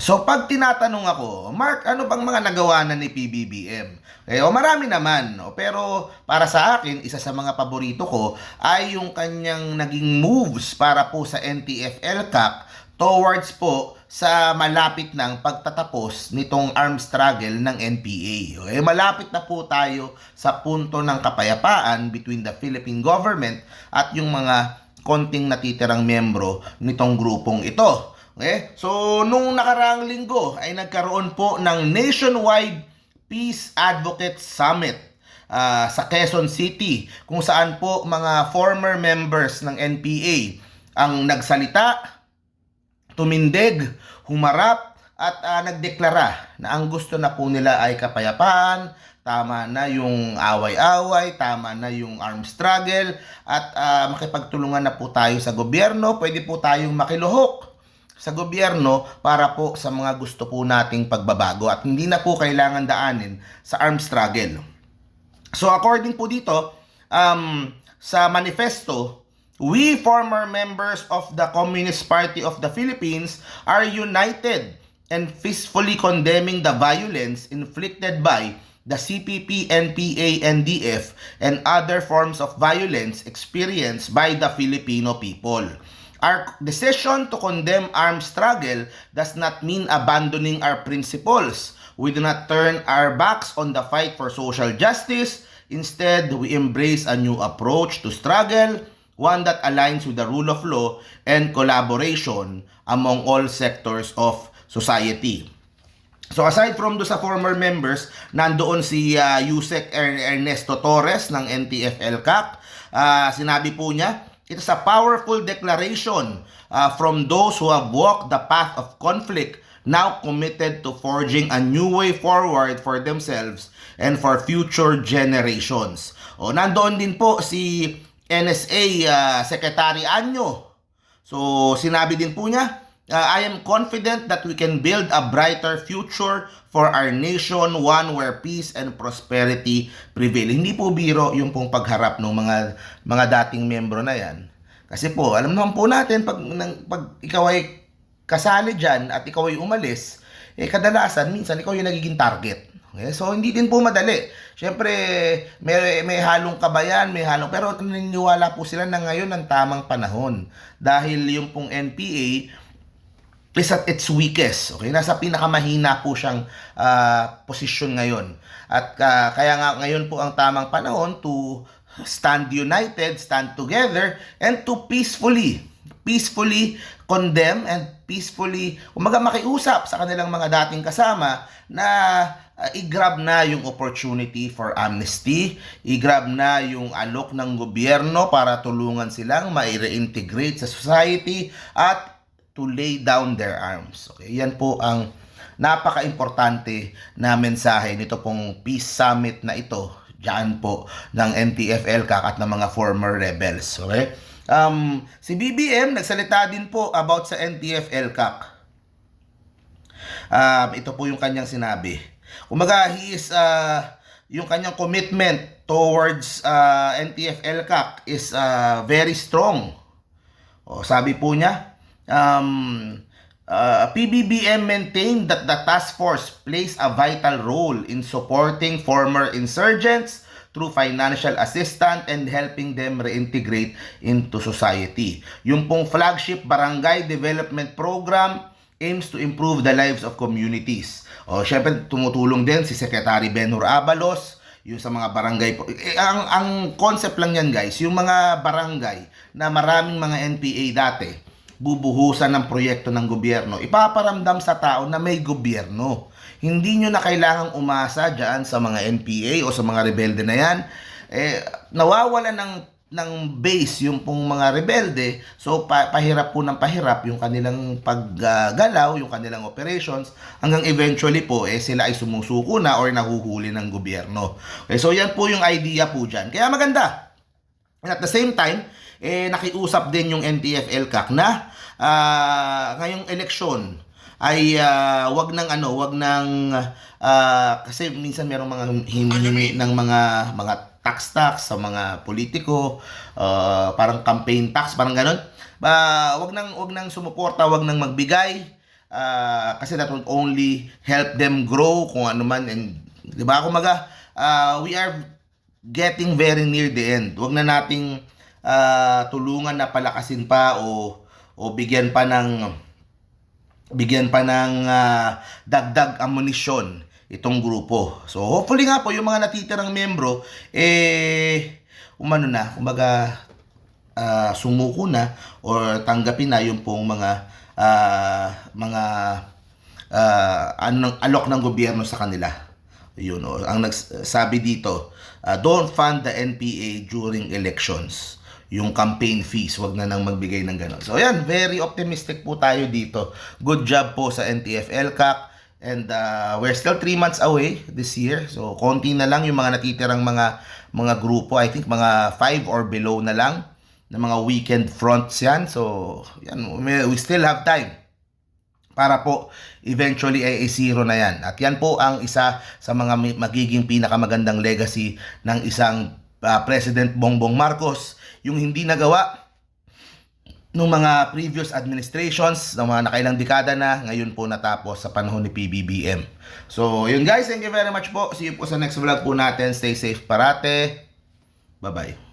So pag tinatanong ako, Mark, ano bang mga nagawa na ni PBBM? Eh, o marami naman, no? pero para sa akin, isa sa mga paborito ko ay yung kanyang naging moves para po sa NTF LCAC towards po sa malapit ng pagtatapos nitong arms struggle ng NPA. Okay? Malapit na po tayo sa punto ng kapayapaan between the Philippine government at yung mga konting natitirang membro nitong grupong ito. Okay? So, nung nakaraang linggo ay nagkaroon po ng nationwide Peace Advocate Summit ah, sa Quezon City kung saan po mga former members ng NPA ang nagsalita, tumindig, humarap at ah, nagdeklara na ang gusto na po nila ay kapayapaan, tama na yung away-away, tama na yung armed struggle at ah, makipagtulungan na po tayo sa gobyerno, pwede po tayong makiluhok sa gobyerno para po sa mga gusto po nating pagbabago at hindi na po kailangan daanin sa armed struggle. So according po dito, um, sa manifesto, we former members of the Communist Party of the Philippines are united and peacefully condemning the violence inflicted by the CPP, NPA, NDF, and other forms of violence experienced by the Filipino people. Our decision to condemn armed struggle does not mean abandoning our principles. We do not turn our backs on the fight for social justice. Instead, we embrace a new approach to struggle, one that aligns with the rule of law and collaboration among all sectors of society. So aside from do sa former members, nandoon si uh, Yusek Er- Ernesto Torres ng NTF LCAC. Ah, sinabi po niya, it is a powerful declaration uh, from those who have walked the path of conflict, now committed to forging a new way forward for themselves and for future generations. O nandoon din po si NSA uh, Secretary Anyo So, sinabi din po niya, uh, I am confident that we can build a brighter future for our nation, one where peace and prosperity prevail. Hindi po biro yung pong pagharap ng mga mga dating membro na yan. Kasi po, alam naman po natin, pag, nang, pag ikaw ay kasali dyan at ikaw ay umalis, eh kadalasan, minsan ikaw yung nagiging target. Okay? So, hindi din po madali. Siyempre, may, may halong kabayan, may halong... Pero naniniwala po sila na ngayon ang tamang panahon. Dahil yung pong NPA is at its weakest. Okay? Nasa pinakamahina po siyang ah, posisyon ngayon. At ah, kaya nga ngayon po ang tamang panahon to stand united, stand together, and to peacefully, peacefully condemn and peacefully, umaga makiusap sa kanilang mga dating kasama na uh, i-grab na yung opportunity for amnesty, i-grab na yung alok ng gobyerno para tulungan silang ma-reintegrate sa society at to lay down their arms. Okay, yan po ang napaka-importante na mensahe nito pong Peace Summit na ito diyan po ng NTF LCAC at ng mga former rebels. Okay? Um, si BBM nagsalita din po about sa NTF LCAC. Um, ito po yung kanyang sinabi. Umaga, he is, uh, yung kanyang commitment towards uh, NTF LCAC is uh, very strong. O, sabi po niya, um, uh, PBBM maintained that the task force plays a vital role in supporting former insurgents through financial assistance and helping them reintegrate into society. Yung pong flagship barangay development program aims to improve the lives of communities. O, syempre, tumutulong din si Secretary Benhur Abalos, yung sa mga barangay po. Eh, ang, ang concept lang yan guys, yung mga barangay na maraming mga NPA dati, bubuhusan ng proyekto ng gobyerno, ipaparamdam sa tao na may gobyerno. Hindi nyo na kailangang umasa dyan sa mga NPA o sa mga rebelde na yan. Eh, nawawala ng ng base yung pong mga rebelde. So pa- pahirap po ng pahirap yung kanilang paggalaw yung kanilang operations hanggang eventually po eh sila ay sumusuko na or nahuhuli ng gobyerno. Okay, so yan po yung idea po dyan. Kaya maganda. And at the same time, eh, nakiusap din yung NTF LCAC na ah, ngayong eleksyon ay ah, wag nang ano, wag nang ah, kasi minsan merong mga hinihingi ng mga mga tax tax sa mga politiko, ah, parang campaign tax, parang ganun. Ba, wag nang wag nang sumuporta, wag nang magbigay ah, kasi that would only help them grow kung ano man and 'di ba kumaga ah, we are getting very near the end. Huwag na nating ah, tulungan na palakasin pa o o bigyan pa ng bigyan pa ng ah, dagdag ammunition itong grupo. So hopefully nga po yung mga natitirang membro eh umano na, kumbaga ah, sumuko na or tanggapin na yung pong mga ah, mga ah, anong alok ng gobyerno sa kanila. Yun, oh. ang nagsabi dito, ah, don't fund the NPA during elections. Yung campaign fees, wag na nang magbigay ng gano'n. So, yan, very optimistic po tayo dito. Good job po sa NTF LCAC. And uh, we're still 3 months away this year. So, konti na lang yung mga natitirang mga mga grupo. I think mga 5 or below na lang na mga weekend fronts yan. So, yan, we still have time para po eventually ay zero na yan. At yan po ang isa sa mga magiging pinakamagandang legacy ng isang ah, President Bongbong Marcos. Yung hindi nagawa ng mga previous administrations, ng mga nakailang dekada na, ngayon po natapos sa panahon ni PBBM. So, yun guys, thank you very much po. See you po sa next vlog po natin. Stay safe parate. Bye-bye.